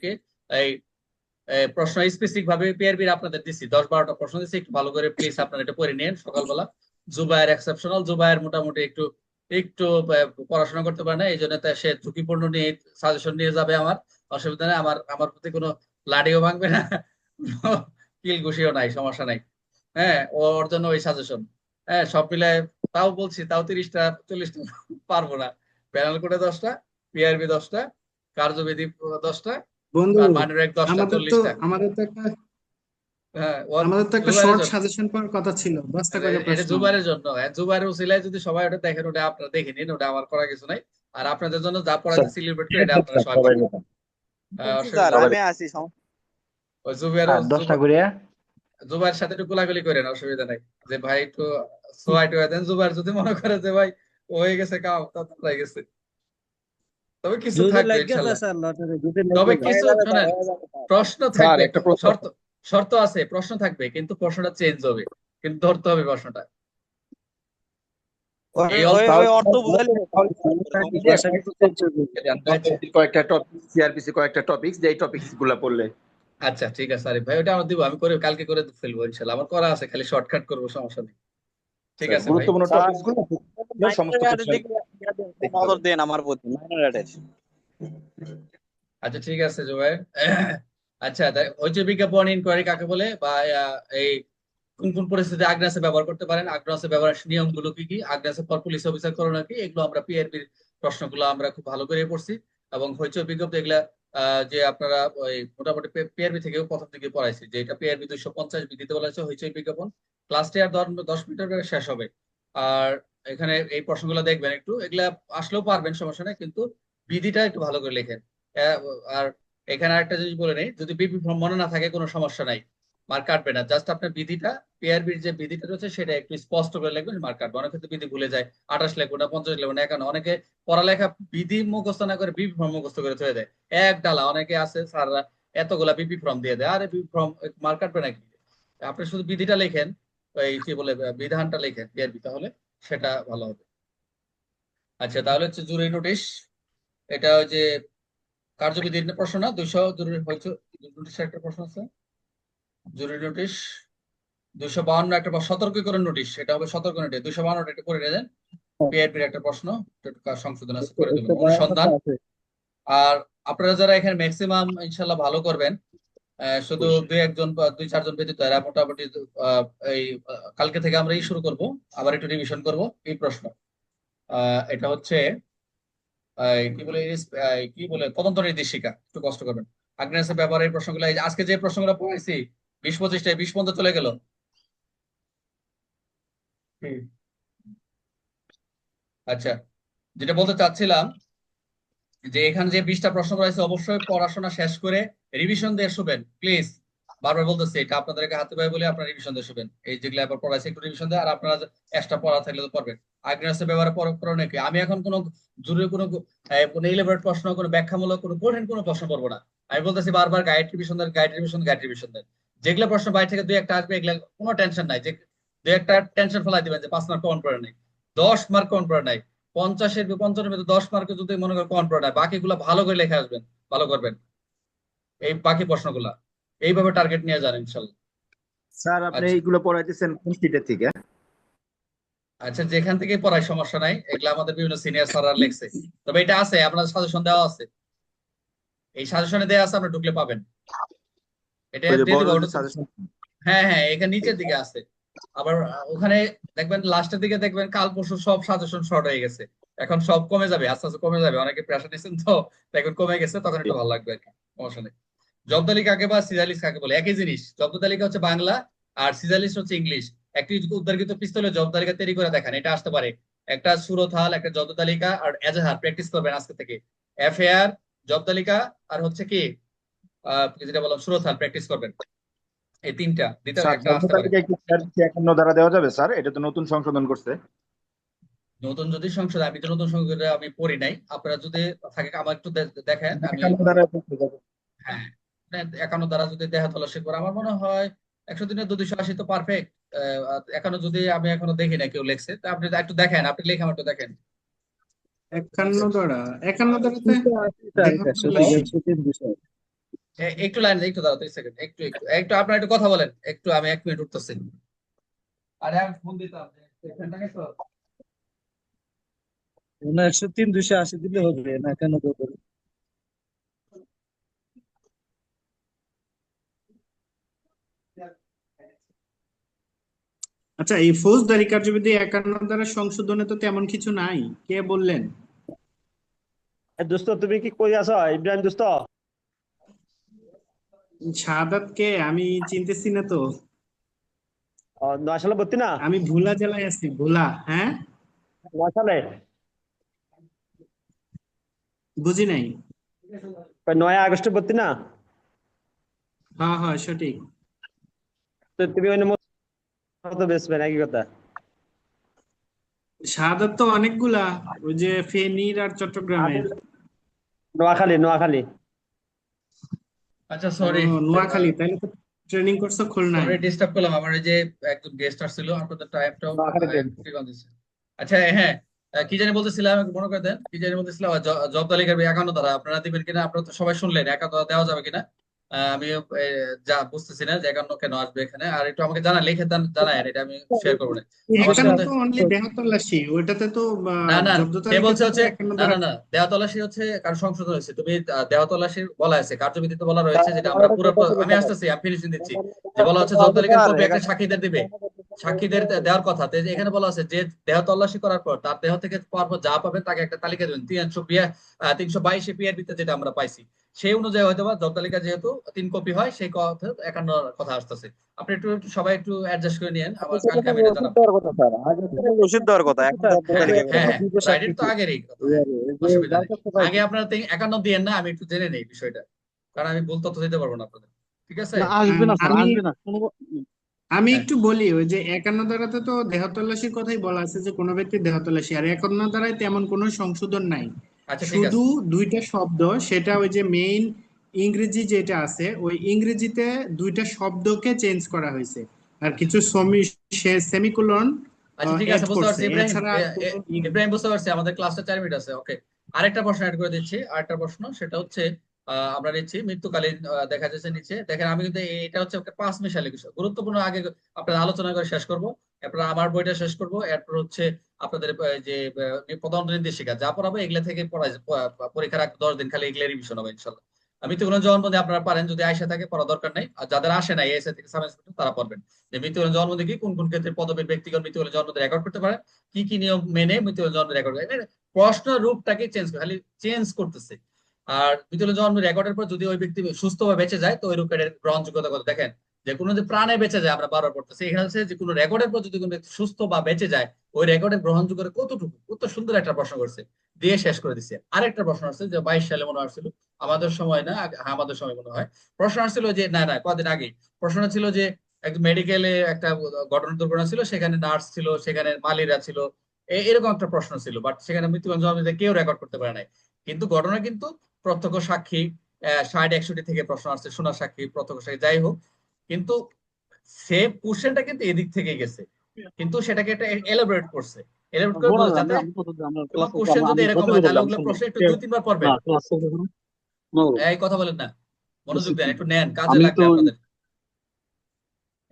আপনাদেরকে এই প্রশ্ন স্পেসিফিক ভাবে পিআরবির আপনাদের দিচ্ছি দশ বারোটা প্রশ্ন দিচ্ছি একটু ভালো করে প্লিজ আপনারা এটা পড়ে নিন সকালবেলা। জুবায়ের এক্সেপশনাল জুবায়ের মোটামুটি একটু একটু পড়াশোনা করতে পারে না, এই জন্য সে ঝুঁকিপূর্ণ নিয়ে সাজেশন নিয়ে যাবে আমার। অসুবিধা নেই, আমার আমার প্রতি কোনো লাডিও ভাঙবে না, কিল ঘুষিও নাই, সমস্যা নাই। হ্যাঁ ওর জন্য ওই সাজেশন হ্যাঁ সব মিলে তাও বলছি, তাও তিরিশটা, চল্লিশটা পারব না। প্যানেল কোডে দশটা পিআরবি দশটা, কার্যবিধি দশটা বন্ধু দশটা আমাদের তো আমাদের তো একটা হ্যাঁ আমাদের তো একটা শর্ট সাজেশন পাওয়ার কথা ছিল দশটা করে এটা জুবাইরের জন্য। হ্যাঁ উসিলায় যদি সবাই ওটা দেখেন ওটা আপনারা দেখে নিন ওটা আমার করার কিছু নাই। আর আপনাদের জন্য যা পড়া সেলিব্রেট করে এটা আপনারা সবাই আমি আছি সম- ওই জুবাইর আর দশটা করে জুবাইর সাথে একটু গোলাগুলি করেন অসুবিধা নাই। যে ভাই একটু সোয়াই টোয়াই দেন জুবাইর যদি মনে করে যে ভাই ও হয়ে গেছে কাম তা হয়ে গেছে। তবে কিছু থাকবে তবে কিছু শোনেন প্রশ্ন থাকবে। একটা শর্ত শর্ত আছে প্রশ্ন থাকবে কিন্তু প্রশ্নটা চেঞ্জ হবে। কিন্তু ধরতে হবে প্রশ্নটা। কয়েকটা টপিক সিআরপিসি কয়েকটা টপিকস যে টপিকসগুলা পড়লে। আচ্ছা ঠিক আছে আরিফ ভাই ওটা আমার দিব। আমি করে কালকে করে ফেলব ইনশাল্লাহ। আমার করা আছে খালি শর্টকাট করব সমস্যা নেই। ঠিক আছে গুরুত্বপূর্ণ সমস্ত নজর দেন আমার প্রতি আচ্ছা ঠিক আছে, জুবাইর। আচ্ছা ওই যে বিজ্ঞাপন ইনকোয়ারি কাকে বলে? বা এই কোন কোন পরিস্থিতিতে আগ্রাসে ব্যবহার করতে পারেন? আগ্রাসে ব্যবহারের নিয়মগুলো কি কি? আগ্রাসে পর পুলিশ অফিসার করোনা কি এগুলো আমরা পিআরবির প্রশ্নগুলো আমরা খুব ভালো করে পড়ছি। এবং হইচই বিজ্ঞপ্তি এগুলা যে আপনারা ওই মোটামুটি পিআরবি থেকেও প্রথম দিকে পড়াইছি, যে এটা পিআরবি দুইশো পঞ্চাশ দিতে বলা হয়েছে হইচই বিজ্ঞাপন। ক্লাসটি আর দশ মিনিটের শেষ হবে। আর এখানে এই প্রশ্নগুলো দেখবেন একটু। এগুলা আসলেও পারবেন, সমস্যা নেই, কিন্তু বিধিটা একটু ভালো করে লেখেন। আর এখানে আরেকটা জিনিস বলে নেই, যদি বিপি ফর্ম মনে না থাকে, কোনো সমস্যা নাই, মার্ক কাটবে না। জাস্ট আপনার বিধিটা, পিআরবির যে বিধিটা রয়েছে, সেটা একটু স্পষ্ট করে লিখবেন, মার্ক কাটবে। অনেক ক্ষেত্রে বিধি ভুলে যায়, আঠাশ লিখব না, পঞ্চাশ লিখব না, একান্ন। অনেকে পড়ালেখা বিধি মুখস্থ না করে বিপি ফর্ম মুখস্থ করে থয়ে দেয়। এক ডালা, অনেকে আছে, স্যাররা এতগুলা বিপি ফর্ম দিয়ে দেয়। আরে, বিপি ফর্ম মার্ক কাটবে নাকি? আপনি শুধু বিধিটা লেখেন এই কি বলে, বিধানটা লেখেন, পিআরবি, তাহলে? সেটা ভালো হবে। আচ্ছা তাহলে হচ্ছে জুরি নোটিশ এটা ওই যে কার্যবিধির প্রশ্ন না? দুইশো জরুরি হয়েছে নোটিশের একটা প্রশ্ন আছে। জরুরি নোটিশ দুইশো বাহান্ন একটা সতর্কীকরণ নোটিশ এটা হবে সতর্ক নোটিশ। দুইশো বাহান্নটা একটা করে নেবেন পিআইপির একটা প্রশ্ন সংশোধন আছে করে দেবেন। অনুসন্ধান। আর আপনারা যারা এখানে ম্যাক্সিমাম ইনশাল্লাহ ভালো করবেন শুধু দুই একজন বা দুই চারজন ব্যতীত এরা মোটামুটি আহ, এই কালকে থেকে আমরা এই শুরু করব। আবার একটু রিভিশন করব। এই প্রশ্ন। আহ, এটা হচ্ছে আহ, কি বলে কি বলে তদন্ত নির্দেশিকা। একটু কষ্ট করবেন। আগ্নেয়াসের ব্যাপারে এই প্রশ্নগুলো আজকে যে প্রশ্নগুলো পড়াইছি বিশ পঁচিশটায় বিশ পর্যন্ত চলে গেল। আচ্ছা যেটা বলতে চাচ্ছিলাম যে এখানে যে বিশটা প্রশ্ন করা হয়েছে অবশ্যই পড়াশোনা শেষ করে রিভিশন দিয়ে শুবেন প্লিজ বারবার বলতেছি, এটা আপনাদেরকে হাতে পায়ে বলে আপনারা রিভিশন দিয়ে শুবেন। এই যেগুলো এবার পড়াইছে, একটু রিভিশন দেয় আর আপনারা এক্সট্রা পড়া থাকলে তো পড়বেন। আগ্নেয়াসের ব্যাপারে পড়া পড়া নাকি? আমি এখন কোনো জরুরি কোনো কোনো ইলেভেন্ট প্রশ্ন, কোনো ব্যাখ্যামূলক, কোনো কঠিন কোনো প্রশ্ন পড়ব না। আমি বলতেছি বারবার গাইড রিভিশন দেন গাইড রিভিশন গাইড রিভিশন দেন। যেগুলো প্রশ্ন বাইরে থেকে দুই একটা আসবে, এগুলো কোনো টেনশন নাই। যে দুই একটা টেনশন ফেলাই দিবেন যে পাঁচ মার্ক কমন পড়ে নাই, দশ মার্ক কমন পড়ে নাই। পঞ্চাশের পঞ্চাশের মধ্যে দশ মার্কে যদি মনে করেন কমন পড়ে বাকিগুলো ভালো করে লিখে আসবেন ভালো করবেন। এই বাকি প্রশ্নগুলা। এইভাবে টার্গেট নিয়ে যান ইনশাল্লাহ। স্যার আপনি আচ্ছা। এইগুলো পড়াইতেছেন কোন সিটের থেকে? আচ্ছা যেখান থেকে পড়াই সমস্যা নাই। এগুলো আমাদের বিভিন্ন সিনিয়র স্যাররা লিখছে। তবে এটা আছে আপনাদের সাজেশন দেওয়া আছে। এই সাজেশনে দেওয়া আছে আপনি ঢুকলে পাবেন। এটা হ্যাঁ হ্যাঁ এখানে নিচের দিকে আছে। আবার ওখানে দেখবেন লাস্টের দিকে দেখবেন কাল পরশু সব সাজেশন শর্ট হয়ে গেছে। এখন সব কমে যাবে, আস্তে আস্তে কমে যাবে। অনেকে প্রেশার নিচ্ছেন তো এখন কমে গেছে, তখন একটু ভালো লাগবে আর কি, সমস্যা নেই। জব্দ কাকে বা সিজালিস কাকে বলে? একই জিনিস জব্দ তালিকা হচ্ছে বাংলা আর সিজালিস হচ্ছে ইংলিশ একটি উদ্ধারকৃত পিস্তলে জব্দ তালিকা তৈরি করে দেখান, এটা আসতে পারে। একটা সুরথাল একটা জব্দ তালিকা আর এজাহার প্র্যাকটিস করবেন আজকে থেকে। এফ এফআইআর জব তালিকা আর হচ্ছে কি যেটা বললাম সুরথাল প্র্যাকটিস করবেন। এই তিনটা দ্বিতীয় একটা আসতে পারে। তালিকা কি সিআরপিসি একান্ন দ্বারা দেওয়া যাবে স্যার? এটা তো নতুন সংশোধন করছে। নতুন যদি সংসদ আমি তো নতুন সংসদে আমি পড়ি নাই। আপনারা যদি থাকে আমার একটু দেখেন আমি দ্বারা যাবে। হ্যাঁ একান্ন দ্বারা যদি দেহা তল্লাশি করে। আমার মনে হয় একশো দিনের দুশো আশি তো পারফেক্ট একান্ন যদি আমি এখনও দেখি না কেউ লেখছে তা আপনি একটু দেখেন আপনি লেখা একটু দেখেন। একান্ন দ্বারা? একান্ন দ্বারাতে এ- একটু লাইন একটু দাঁড়াও দুই সেকেন্ড একটু একটু একটু আপনারা একটু কথা বলেন একটু আমি এক মিনিট উঠতেছি। আরে আমি ফোন দিতাম না একশো তিন দুইশো আশি দিলে হবে না কেন করব আচ্ছা এই ফৌজদারি কার্যবিধি একান্ন দ্বারা সংশোধনে তো তেমন কিছু নাই কে বললেন? এ দোস্ত তুমি কি কই আছো? ইব্রাহিম দোস্ত? শাহাদাত কে আমি চিনতেছি না তো। নোয়াশালে ভর্তি না? আমি ভোলা জেলায় আছি ভোলা হ্যাঁ? নোয়াশালে বুঝি নাই। নয় আগস্টে ভর্তি না? হ্যাঁ হ্যাঁ সঠিক। তো তুমি ওই বেসবে নাকি কথা। শাহাদাত তো অনেকগুলা ওই যে ফেনীর আর চট্টগ্রামের। নোয়াখালী নোয়াখালী। আচ্ছা সরি নোয়াখালী তাহলে তো ট্রেনিং করছ খুলনায়। সরি ডিস্টার্ব করলাম। আমার এই যে একজন গেস্ট আসছিল আপনাদের টাইমটাও আচ্ছা হ্যাঁ কি জানি বলতেছিলাম মনে করে দেন। কি জানি বলতেছিলাম জব তালিকার একান্ন ধারা আপনারা দিবেন কিনা? আপনারা তো সবাই শুনলেন একান্ন ধারা দেওয়া যাবে কিনা? আমি যা বুঝতেছি না যে একান্ন কেন আসবে এখানে। আর একটু আমাকে জানা লিখে দেন জানায় এটা আমি শেয়ার করব না। ওইটাতে তো না না সে বলছে হচ্ছে না না না দেওয়া তল্লাশি হচ্ছে কারণ সংশোধন হয়েছে। তুমি দেওয়া বলা আছে কার্যবিধিতে বলা রয়েছে যেটা আমরা পুরো আমি আসতেছি আমি ফিনিশিং দিচ্ছি। যে বলা হচ্ছে জব তালিকার কপি একটা সাক্ষীদের দিবে। সাক্ষীদের দেওয়ার কথা এখানে বলা আছে যে দেহ তল্লাশি করার পর তার দেহ থেকে পাওয়ার পর যা পাবেন তাকে একটা তালিকা দেবেন। তিনশো বিয়া তিনশো বাইশে পিআরবিতে যেটা আমরা পাইছি। সেই অনুযায়ী হয়তো বা জব তালিকা যেহেতু তিন কপি হয় সেই কথা একান্ন কথা আসতেছে। আপনি একটু একটু সবাই একটু অ্যাডজাস্ট করে নিয়েন আমার কালকে আমি এটা জানাব ওষুধ দেওয়ার কথা হ্যাঁ হ্যাঁ হ্যাঁ রাইটের তো আগেরই অসুবিধা আগে আপনারা একান্ন দিয়েন না আমি একটু জেনে নেই বিষয়টা। কারণ আমি ভুল তথ্য দিতে পারব না আপনাদের। ঠিক আছে? আসবে না আমি- আসবে না। আমি। একটু বলি ওই যে একান্ন ধারাতে তো দেহতল্লাশির কথাই বলা আছে যে কোনো ব্যক্তি দেহতল্লাশি আর একান্ন ধারায় তেমন কোনো সংশোধন নাই। শুধু দুইটা শব্দ সেটা ওই যে মেইন ইংরেজি যেটা আছে ওই ইংরেজিতে দুইটা শব্দকে চেঞ্জ করা হয়েছে। আর কিছু সেমিকোলন আচ্ছা ঠিক আছে বুঝতে পারছি। ইব্রাহিম বুঝতে পারছি। আমাদের ক্লাসটা চার মিনিট আছে। ওকে আরেকটা প্রশ্ন অ্যাড করে দিচ্ছি। আরেকটা প্রশ্ন সেটা হচ্ছে আমরা নিচ্ছি, মৃত্যুকালীন দেখা যাচ্ছে নিচে দেখেন, আমি কিন্তু এটা হচ্ছে একটা পাঁচ মিশালি বিষয়। গুরুত্বপূর্ণ আগে আপনার আলোচনা করে শেষ করব। এরপর আমার বইটা শেষ করব। এরপর হচ্ছে আপনাদের যে প্রধান নির্দেশিকা, যা পড়াবো এগুলা থেকে পরীক্ষার আগে দশ দিন খালি এগুলা রিভিশন হবে ইনশাল্লাহ। মৃত্যুকালীন জন্মদিন আপনারা পারেন, যদি আয়সা থাকে পড়া দরকার নাই। আর যাদের আসে নাই এসে থেকে সাব তারা পড়বেন। যে মৃত্যুকালীন জন্মদিন কি, কোন কোন ক্ষেত্রে পদবীর ব্যক্তিগত মৃত্যুকালীন জন্মদিন রেকর্ড করতে পারে, কি কি নিয়ম মেনে মৃত্যুকালীন জন্ম রেকর্ড করে। এখানে প্রশ্ন রূপটাকে চেঞ্জ খালি চেঞ্জ করতেছে। আর মৃত্যুকালীন জন্ম রেকর্ডের পর যদি ওই ব্যক্তি সুস্থভাবে বেঁচে যায়, তো ওই রূপের গ্রহণযোগ্যতা কত দেখেন, যে কোনো যে প্রাণে বেঁচে যায়, আমরা বারবার পড়তেছি, এখানে হচ্ছে যে কোনো রেকর্ডের পর যদি কোনো ব্যক্তি সুস্থ বা বেঁচে যায়, ওই রেকর্ডের গ্রহণযোগ্যতা কতটুকু? কত সুন্দর একটা প্রশ্ন করছে, দিয়ে শেষ করে দিচ্ছে আরেকটা প্রশ্ন আসছে যে বাইশ সালে মনে আসছিল, আমাদের সময় না হ্যাঁ আমাদের সময় মনে হয়। প্রশ্ন আসছিল যে, না না, কদিন আগে। প্রশ্ন ছিল যে মেডিকেলে একটা ঘটনা দুর্ঘটনা ছিল, সেখানে নার্স ছিল, সেখানে মালিরা ছিল এরকম একটা প্রশ্ন ছিল বাট সেখানে জন্মদিনে কেউ রেকর্ড করতে পারে নাই। কিন্তু ঘটনা কিন্তু প্রত্যক্ষ সাক্ষী ষাট একষট্টি থেকে প্রশ্ন আসছে শোনা সাক্ষী প্রত্যক্ষ সাক্ষী যাই হোক। কিন্তু সে কোশ্চেনটা কিন্তু এদিক থেকে গেছে। কিন্তু সেটাকে একটা এলাবোরেট করছে। এলাবোরেট করে বলা যাতে কোশ্চেন যদি এরকম হয় তাহলে ওগুলো প্রশ্ন একটু দুই তিনবার No, এই কথা বলেন না। মনোযোগ দেন একটু নেন কাজে লাগবে আপনাদের।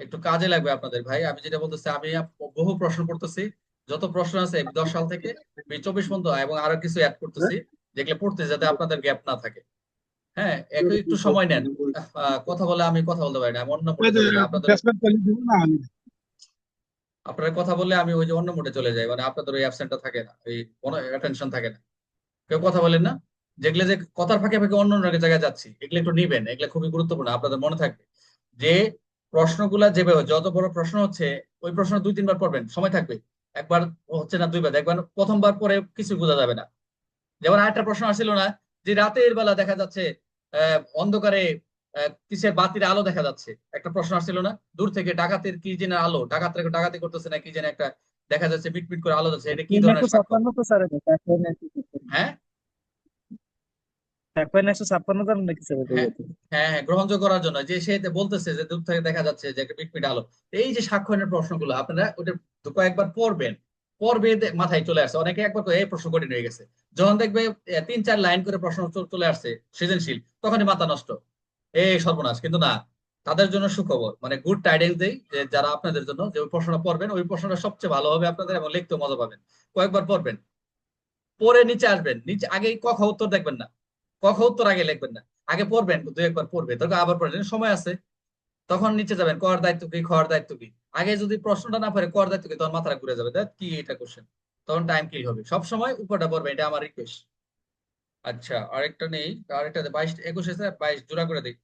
একটু কাজে লাগবে আপনাদের ভাই। আমি যেটা বলতেছি আমি বহু প্রশ্ন করতেছি। যত প্রশ্ন আছে দশ সাল থেকে চব্বিশ পর্যন্ত এবং আরও কিছু অ্যাড করতেছি। যেগুলো পড়তে যাতে আপনাদের গ্যাপ না থাকে। হ্যাঁ একটু একটু সময় নেন। কথা বলে আমি কথা বলতে পারি না আমি অন্য আপনাদের আপনারা কথা বললে আমি ওই যে অন্য মোডে চলে যাই মানে আপনাদের ওই অ্যাবসেন্টটা থাকে না ওই কোনো অ্যাটেনশন থাকে না। কেউ কথা বলেন না? যেগুলো যে কথার ফাঁকে ফাঁকে অন্য অন্য জায়গায় যাচ্ছি এগুলো একটু নিবেন এগুলো খুবই গুরুত্বপূর্ণ আপনাদের মনে থাকবে। যে প্রশ্নগুলা যেভাবে যত বড় প্রশ্ন হচ্ছে ওই প্রশ্ন দুই তিনবার পড়বেন সময় থাকবে। একবার হচ্ছে না দুইবার একবার প্রথমবার পরে কিছু বোঝা যাবে না। যেমন আরেকটা প্রশ্ন আসছিল না যে রাতের বেলা দেখা যাচ্ছে আহ অন্ধকারে কিসের বাতির আলো দেখা যাচ্ছে একটা প্রশ্ন আসছিল না দূর থেকে ডাকাতের কি যেন আলো ডাকাত ডাকাতি করতেছে না কি যেন একটা দেখা যাচ্ছে মিটমিট করে আলো যাচ্ছে এটা কি ধরনের। হ্যাঁ? হ্যাঁ। হ্যাঁ হ্যাঁ গ্রহণযোগ্য করার জন্য যে সে বলতেছে যে দূর থেকে দেখা যাচ্ছে যে একটা আলো এই যে সাক্ষ্যয়নের প্রশ্নগুলো আপনারা ওটা কয়েকবার পড়বেন পড়বে দে- মাথায় চলে আসছে অনেকে একবার এই প্রশ্ন কঠিন হয়ে গেছে। যখন দেখবে তিন চার লাইন করে প্রশ্ন চলে আসছে সৃজনশীল, তখনই মাথা নষ্ট। এই সর্বনাশ। কিন্তু না, তাদের জন্য সুখবর মানে গুড টাইডেন্স দেই, যে যারা আপনাদের জন্য যে ওই প্রশ্নটা পড়বেন, ওই প্রশ্নটা সবচেয়ে ভালো হবে আপনাদের এবং লিখতে মজা পাবেন। কয়েকবার পড়বেন। পরে নিচে আসবেন। নিচে আগে ক খ উত্তর দেখবেন না। ক খ উত্তর আগে লিখবেন না। আগে পড়বেন দুই একবার পড়বে। তখন আবার পড়বেন সময় আছে। তখন নিচে যাবেন। কর দায়িত্ব কি? খর দায়িত্ব কি? আগে যদি প্রশ্নটা না পারে কর দায়িত্ব তখন মাথাটা ঘুরে যাবে। কি এটা কোশ্চেন তখন টাইম কিল হবে। সব সময় উপরটা পড়বে, এটা আমার রিকোয়েস্ট আচ্ছা আরেকটা নেই। আরেকটা বাইশ, একুশ এসে বাইশ, জোড়া করে দিই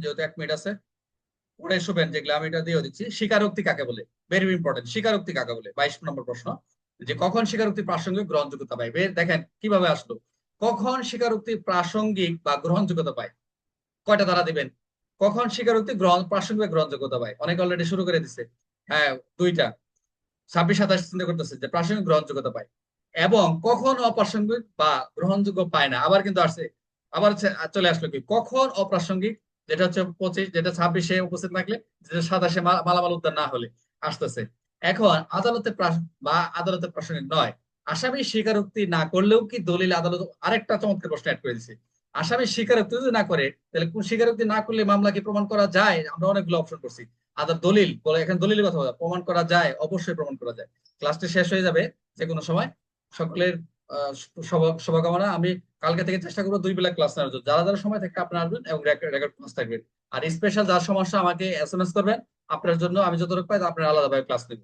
যেহেতু এক মিনিট আছে। পড়ে শুবেন যেগুলো আমি এটা দিয়েও দিচ্ছি। স্বীকারোক্তি কাকে বলে? ভেরি ইম্পর্টেন্ট স্বীকারোক্তি কাকে বলে? বাইশ নম্বর প্রশ্ন। যে কখন স্বীকারোক্তি প্রাসঙ্গিক গ্রহণযোগ্যতা পায়? দেখেন, কীভাবে আসলো? কখন স্বীকারোক্তি প্রাসঙ্গিক বা গ্রহণযোগ্যতা পায়? কয়টা দ্বারা দিবেন? কখন স্বীকারোক্তি গ্রহণ, প্রাসঙ্গিক গ্রহণযোগ্যতা পায়? অনেক অলরেডি শুরু করে দিছে। হ্যাঁ দুইটা। ছাব্বিশ, সাতাশ চিন্তা করতেছে যে প্রাসঙ্গিক গ্রহণযোগ্যতা পায়। এবং কখন অপ্রাসঙ্গিক বা গ্রহণযোগ্য পায় না, আবার কিন্তু আসছে আবার চলে আসলো কি? কখন অপ্রাসঙ্গিক, যেটা হচ্ছে পঁচিশ, যেটা ছাব্বিশে উপস্থিত থাকলে, যেটা সাতাশে মালামাল উদ্ধার না হলে আসতেছে। এখন আদালতে বা আদালতে প্রাসঙ্গিক নয়। আসামি স্বীকারোক্তি না করলেও কি দলিল আদালত, আরেকটা চমৎকার প্রশ্ন অ্যাড করে দিছে আসামি স্বীকারোক্তি যদি না করে, তাহলে কোন স্বীকারোক্তি না করলে মামলা কি প্রমাণ করা যায়? আমরা অনেকগুলো অপশন করছি আদার দলিল, বলে এখানে দলিলের কথা বলা, প্রমাণ করা যায়, অবশ্যই প্রমাণ করা যায়। ক্লাসটি শেষ হয়ে যাবে যে কোনো সময়। সকলের শুভকামনা। আমি কালকে থেকে চেষ্টা করব দুই বেলা ক্লাস নেওয়ার জন্য। যারা যারা সময় থেকে আপনারা আসবেন এবং রেকর্ড ক্লাস থাকবেন আর স্পেশাল যার সমস্যা, আমাকে এস এম এস করবেন। আপনার জন্য আমি যতটুকু পাই, আপনার আলাদাভাবে ক্লাস নেব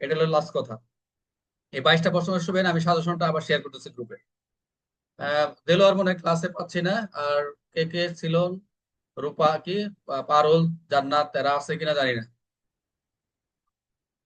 এটা হলো লাস্ট কথা। এই বাইশটা প্রশ্ন শুবেন আমি সাজেশনটা আবার শেয়ার করতেছি গ্রুপে দেলোয়ার মনে ক্লাসে পাচ্ছি না। আর কে কে ছিল? রূপা কি পা- পারুল জান্নাত এরা আছে কিনা জানি না